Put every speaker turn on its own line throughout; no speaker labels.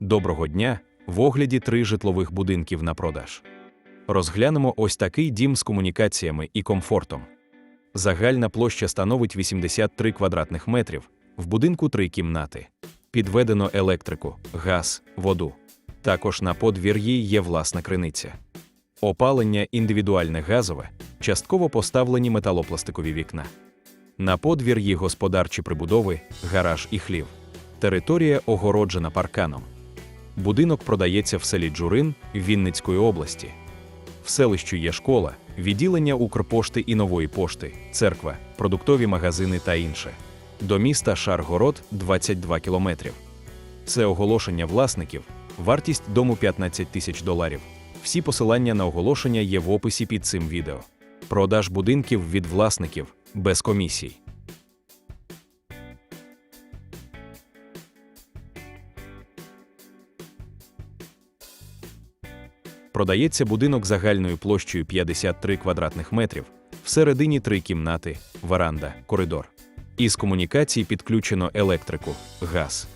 Доброго дня! В огляді три житлових будинків на продаж. Розглянемо ось такий дім з комунікаціями і комфортом. Загальна площа становить 83 квадратних метрів, в будинку три кімнати. Підведено електрику, газ, воду. Також на подвір'ї є власна криниця. Опалення індивідуальне газове, частково поставлені металопластикові вікна. На подвір'ї господарчі прибудови, гараж і хлів. Територія огороджена парканом. Будинок продається в селі Джурин Вінницької області. В селищу є школа, відділення Укрпошти і нової пошти, церква, продуктові магазини та інше. До міста Шаргород 22 кілометрів. Це оголошення власників, вартість дому 15 тисяч доларів. Всі посилання на оголошення є в описі під цим відео. Продаж будинків від власників без комісій. Продається будинок загальною площею 53 квадратних метрів, всередині три кімнати, веранда, коридор. Із комунікацій підключено електрику, газ,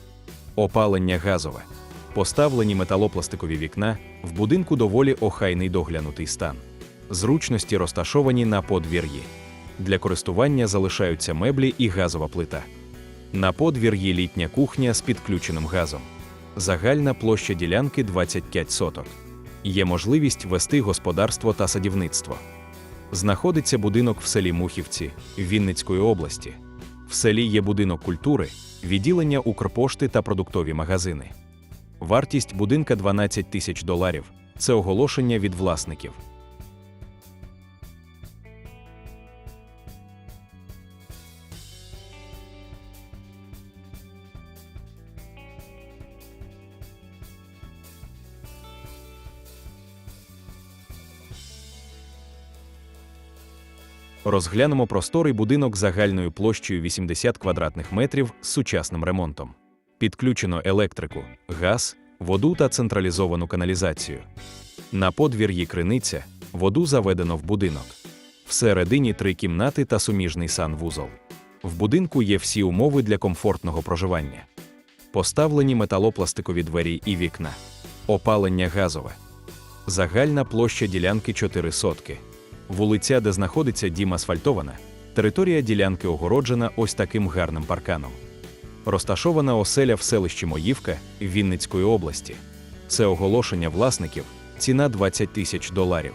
опалення газове. Поставлені металопластикові вікна, в будинку доволі охайний доглянутий стан. Зручності розташовані на подвір'ї. Для користування залишаються меблі і газова плита. На подвір'ї літня кухня з підключеним газом. Загальна площа ділянки 25 соток. Є можливість вести господарство та садівництво. Знаходиться будинок в селі Мухівці Вінницької області. В селі є будинок культури, відділення Укрпошти та продуктові магазини. Вартість будинка 12 тисяч доларів. Це оголошення від власників. Розглянемо просторий будинок загальною площею 80 квадратних метрів з сучасним ремонтом. Підключено електрику, газ, воду та централізовану каналізацію. На подвір'ї криниця, воду заведено в будинок. Всередині три кімнати та суміжний санвузол. В будинку є всі умови для комфортного проживання. Поставлені металопластикові двері і вікна. Опалення газове. Загальна площа ділянки 4 сотки. Вулиця, де знаходиться дім асфальтована, територія ділянки огороджена ось таким гарним парканом. Розташована оселя в селищі Моївка Вінницької області. Це оголошення власників, ціна 20 тисяч доларів.